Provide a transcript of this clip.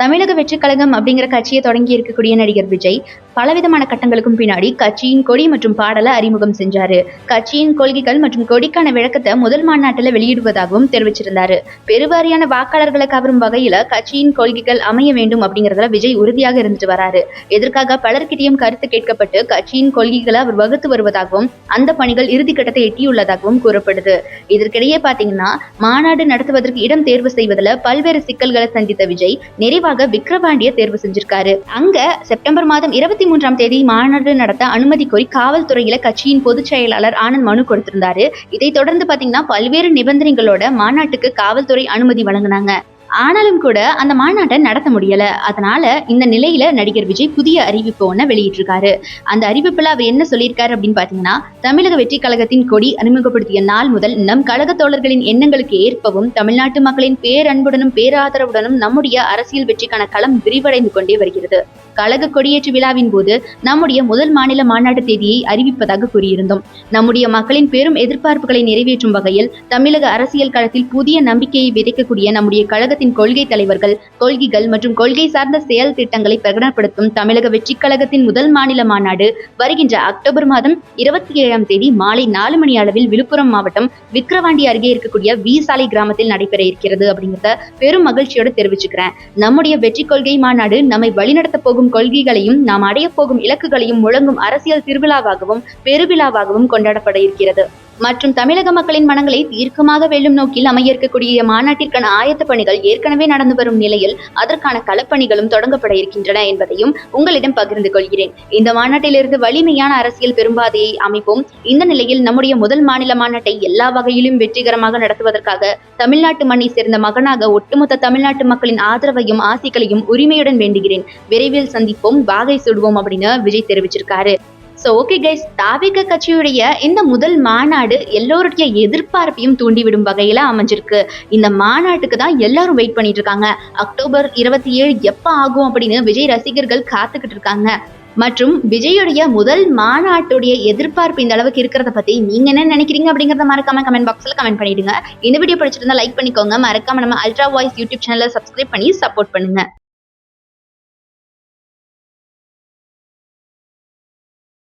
தமிழக வெற்றிக் கழகம் அப்படிங்கிற கட்சியை தொடங்கி இருக்கக்கூடிய நடிகர் விஜய் பலவிதமான கட்டங்களுக்கும் பின்னாடி கட்சியின் கொடி மற்றும் பாடலை அறிமுகம் செஞ்சாரு. கட்சியின் கொள்கைகள் மற்றும் கொடிக்கான விளக்கத்தை முதல் மாநாட்டில் வெளியிடுவதாகவும் தெரிவிச்சிருந்தாரு. பெருவாரியான வாக்காளர்களை கவரும் வகையில கட்சியின் கொள்கைகள் அமைய வேண்டும் அப்படிங்கறதுல விஜய் உறுதியாக இருந்துட்டு வராரு. எதற்காக பலர்கிட்டையும் கருத்து கேட்கப்பட்டு கட்சியின் கொள்கைகளை அவர் வகுத்து வருவதாகவும் அந்த பணிகள் இறுதிக்கட்டத்தை எட்டியுள்ளதாகவும் கூறப்படுது. இதற்கிடையே பாத்தீங்கன்னா மாநாடு நடத்துவதற்கு இடம் தேர்வு செய்வதில் பல்வேறு சிக்கல்களை சந்தித்த விஜய் நிறைவாக விக்கிரவாண்டிய தேர்வு செஞ்சிருக்காரு. அங்க செப்டம்பர் மாதம் இருபத்தி மூன்றாம் தேதி மாநாடு நடத்த அனுமதி கோரி காவல்துறையில கட்சியின் பொதுச் செயலாளர் ஆனந்த் மனு கொடுத்திருந்தாரு. இதை தொடர்ந்து பாத்தீங்கன்னா பல்வேறு நிபந்தனைகளோட மாநாட்டுக்கு காவல்துறை அனுமதி வழங்கினாங்க. ஆனாலும் கூட அந்த மாநாட்டை நடத்த முடியல. அதனால இந்த நிலையில நடிகர் விஜய் புதிய அறிவிப்பு ஒன்று வெளியிட்டிருக்காரு. அந்த அறிவிப்புல அவர் என்ன சொல்லியிருக்காரு அப்படின்னு பாத்தீங்கன்னா தமிழக வெற்றி கழகத்தின் கொடி அறிமுகப்படுத்திய நாள் முதல் நம் கழக தோழர்களின் எண்ணங்களுக்கு ஏற்பவும் தமிழ்நாட்டு மக்களின் பேரன்புடனும் பேராதரவுடனும் நம்முடைய அரசியல் வெற்றிக்கான களம் விரிவடைந்து கொண்டே வருகிறது. கழக கொடியேற்று விழாவின் போது நம்முடைய முதல் மாநில மாநாட்டு தேதியை அறிவிப்பதாக கூறியிருந்தோம். நம்முடைய மக்களின் பெரும் எதிர்பார்ப்புகளை நிறைவேற்றும் வகையில் தமிழக அரசியல் களத்தில் புதிய நம்பிக்கையை விதைக்கக்கூடிய நம்முடைய கழக கழகத்தின் கொள்கை தலைவர்கள் கொள்கைகள் மற்றும் கொள்கை சார்ந்த செயல் திட்டங்களை பிரகடனப்படுத்தும் தமிழக வெற்றிக் கழகத்தின் முதல் மாநில மாநாடு வருகின்ற அக்டோபர் மாதம் இருபத்தி ஏழாம் தேதி மாலை நாலு மணி அளவில் விழுப்புரம் மாவட்டம் விக்கிரவாண்டி அருகே இருக்கக்கூடிய வி சாலை கிராமத்தில் நடைபெற இருக்கிறது அப்படிங்கிறத பெரும் மகிழ்ச்சியோடு தெரிவிச்சுக்கிறேன். நம்முடைய வெற்றி கொள்கை மாநாடு நம்மை வழிநடத்த போகும் கொள்கைகளையும் நாம் அடைய போகும் இலக்குகளையும் முழங்கும் அரசியல் திருவிழாவாகவும் பெருவிழாவாகவும் கொண்டாடப்பட இருக்கிறது. மற்றும் தமிழக மக்களின் மனங்களை தீர்க்கமாக வெல்லும் நோக்கில் அமைய இருக்கக்கூடிய மாநாட்டிற்கான ஆயத்த பணிகள் ஏற்கனவே நடந்து வரும் நிலையில் அதற்கான களப்பணிகளும் தொடங்கப்பட இருக்கின்றன என்பதையும் உங்களிடம் பகிர்ந்து கொள்கிறேன். இந்த மாநாட்டிலிருந்து வலிமையான அரசியல் பெரும்பாதையை அமைப்போம். இந்த நிலையில் நம்முடைய முதல் மாநில மாநாட்டை எல்லா வகையிலும் வெற்றிகரமாக நடத்துவதற்காக தமிழ்நாட்டு மண்ணை சேர்ந்த மகனாக ஒட்டுமொத்த தமிழ்நாட்டு மக்களின் ஆதரவையும் ஆசைகளையும் உரிமையுடன் வேண்டுகிறேன். விரைவில் சந்திப்போம். வாகை சுடுவோம் அப்படின்னு விஜய் தெரிவிச்சிருக்காரு. ஸோ ஓகே கைஸ் தாவிக கட்சியுடைய இந்த முதல் மாநாடு எல்லோருடைய எதிர்பார்ப்பையும் தூண்டிவிடும் வகையில் அமைஞ்சிருக்கு. இந்த மாநாட்டுக்கு தான் எல்லாரும் வெயிட் பண்ணிட்டு இருக்காங்க. அக்டோபர் இருபத்தி ஏழு எப்போ ஆகும் அப்படின்னு விஜய் ரசிகர்கள் காத்துக்கிட்டு இருக்காங்க. மற்றும் விஜயுடைய முதல் மாநாட்டுடைய எதிர்பார்ப்பு இந்த அளவுக்கு இருக்கிறத பத்தி நீங்க என்ன நினைக்கிறீங்க அப்படிங்கறத மறக்காம கமெண்ட் பாக்ஸ்ல கமெண்ட் பண்ணிடுங்க. இந்த வீடியோ பிடிச்சிருந்தா லைக் பண்ணிக்கோங்க. மறக்காம நம்ம அல்ட்ரா வாய்ஸ் யூடியூப் சேனலை சப்ஸ்கிரைப் பண்ணி சப்போர்ட் பண்ணுங்க.